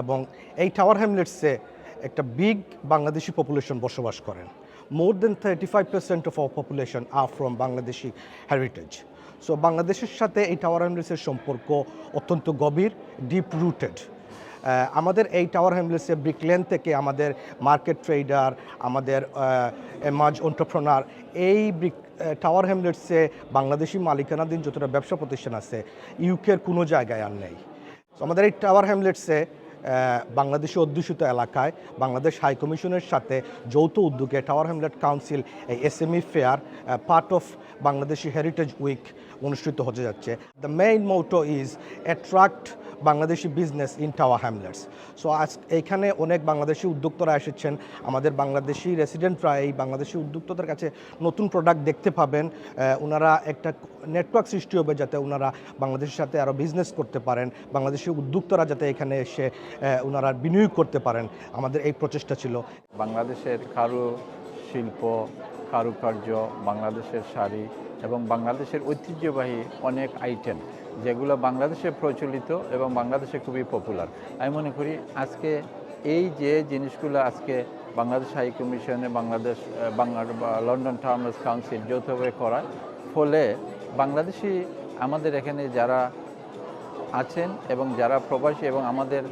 এবং এই টাওয়ার হ্যামলেটসে একটা বিগ বাংলাদেশি পপুলেশন বসবাস করেন। More than thirty five percent of our population are from Bangladeshi heritage so বাংলাদেশের সাথে এই টাওয়ার হ্যামলেটসের সম্পর্ক অত্যন্ত গভীর ডিপ রুটেড আমাদের এই টাওয়ার হ্যামলেটসে ব্রিকলেন থেকে আমাদের মার্কেট ট্রেডার আমাদের এমাজ অন্টারপ্রনার এই ব্রিক টাওয়ার হ্যামলেটসে বাংলাদেশি মালিকানাধীন যতটা ব্যবসা প্রতিষ্ঠান আছে ইউকের কোনো জায়গায় আর নেই। আমাদের এই টাওয়ার হ্যামলেটসে বাংলাদেশি অধ্যুষিত এলাকায় বাংলাদেশ হাই কমিশনের সাথে যৌথ উদ্যোগে টাওয়ার হ্যামলেট কাউন্সিল এই SME fair part of Bangladeshi heritage week অনুষ্ঠিত হতে যাচ্ছে। The main motto is attract Bangladeshi business in Tower Hamlets so আজ এইখানে অনেক বাংলাদেশি উদ্যোক্তারা এসেছেন। আমাদের বাংলাদেশি রেসিডেন্টরা এই বাংলাদেশি উদ্যোক্তাদের কাছে নতুন প্রোডাক্ট দেখতে পাবেন। ওনারা একটা নেটওয়ার্ক সৃষ্টি হবে যাতে ওনারা বাংলাদেশের সাথে আরও বিজনেস করতে পারেন। বাংলাদেশি উদ্যোক্তারা যাতে এখানে এসে ওনারা বিনিয়োগ করতে পারেন। আমাদের এই প্রচেষ্টা ছিল। বাংলাদেশের কারু শিল্প, কারুকার্য, বাংলাদেশের শাড়ি এবং বাংলাদেশের ঐতিহ্যবাহী অনেক আইটেম যেগুলো বাংলাদেশে প্রচলিত এবং বাংলাদেশে খুবই পপুলার আমি মনে করি আজকে এই যে জিনিসগুলো আজকে বাংলাদেশ হাই কমিশনে বাংলাদেশ লন্ডন টাউনার্স কাউন্সিল যৌথভাবে করায় ফলে বাংলাদেশি আমাদের এখানে যারা আছেন এবং যারা প্রবাসী এবং আমাদের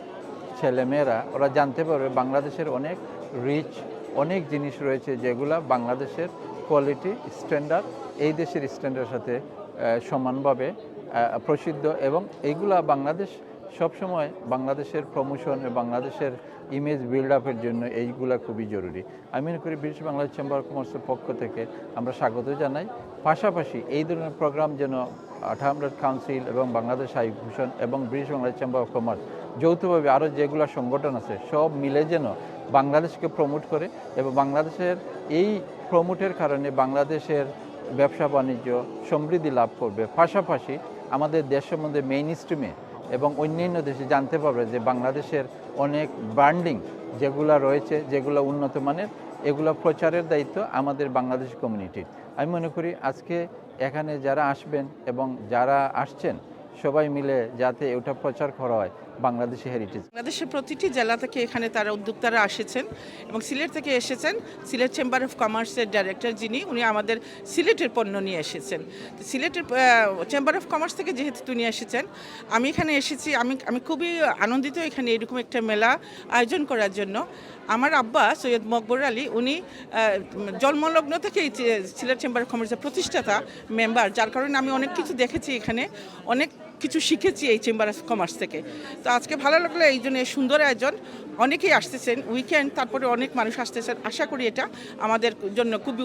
ছেলেমেয়েরা, ওরা জানতে পারবে বাংলাদেশের অনেক রিচ অনেক জিনিস রয়েছে যেগুলা বাংলাদেশের কোয়ালিটি স্ট্যান্ডার্ড এই দেশের স্ট্যান্ডার্ডের সাথে সমানভাবে প্রসিদ্ধ এবং এইগুলা বাংলাদেশ সবসময় বাংলাদেশের প্রমোশন বাংলাদেশের ইমেজ বিল্ড আপের জন্য এইগুলা খুবই জরুরি। আমি মনে করি ব্রিটিশ বাংলাদেশ চেম্বার কমার্সের পক্ষ থেকে আমরা স্বাগত জানাই। পাশাপাশি এই ধরনের প্রোগ্রাম যেন আঠামরাট কাউন্সিল এবং বাংলাদেশ হাই ভূষণ এবং British Bangladesh chamber of commerce যৌথভাবে আরও যেগুলো সংগঠন আছে, সব মিলে যেন বাংলাদেশকে প্রমোট করে এবং বাংলাদেশের এই প্রমোটের কারণে বাংলাদেশের ব্যবসা বাণিজ্য সমৃদ্ধি লাভ করবে। পাশাপাশি আমাদের দেশের মধ্যে মেইন স্ট্রিমে এবং অন্যান্য দেশে জানতে পারবে যে বাংলাদেশের অনেক ব্র্যান্ডিং যেগুলো রয়েছে, যেগুলো উন্নত মানের, এগুলো প্রচারের দায়িত্ব আমাদের বাংলাদেশ কমিউনিটির আমি মনে করি আজকে এখানে যারা আসবেন এবং যারা আসছেন, সবাই মিলে যাতে ওটা প্রচার করা হয়। বাংলাদেশি হেরিটেজ বাংলাদেশের প্রতিটি জেলা থেকে এখানে তারা উদ্যোক্তারা এসেছেন এবং সিলেট থেকে এসেছেন। সিলেট চেম্বার অফ কমার্সের ডাইরেক্টর যিনি, উনি আমাদের সিলেটের পণ্য নিয়ে এসেছেন। সিলেটের চেম্বার অফ কমার্স থেকে যেহেতু তিনি এসেছেন, আমি এখানে এসেছি। আমি আমি খুবই আনন্দিত এখানে এরকম একটা মেলা আয়োজন করার জন্য। আমার আব্বা সৈয়দ মকবর আলী, উনি জন্মলগ্ন থেকে সিলেট চেম্বার অফ কমার্সের প্রতিষ্ঠাতা, মেম্বার। যার কারণে আমি অনেক কিছু দেখেছি এখানে। অনেক কিছু শিখেছি এই চেম্বার অফ কমার্স থেকে। তো আজকে ভালো লাগল এই জন্য সুন্দর আয়োজন। অনেকেই আসতেছেন উইকেন্ড তারপরে অনেক মানুষ আসতেছেন। আশা করি এটা আমাদের জন্য খুবই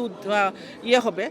ইয়ে হবে।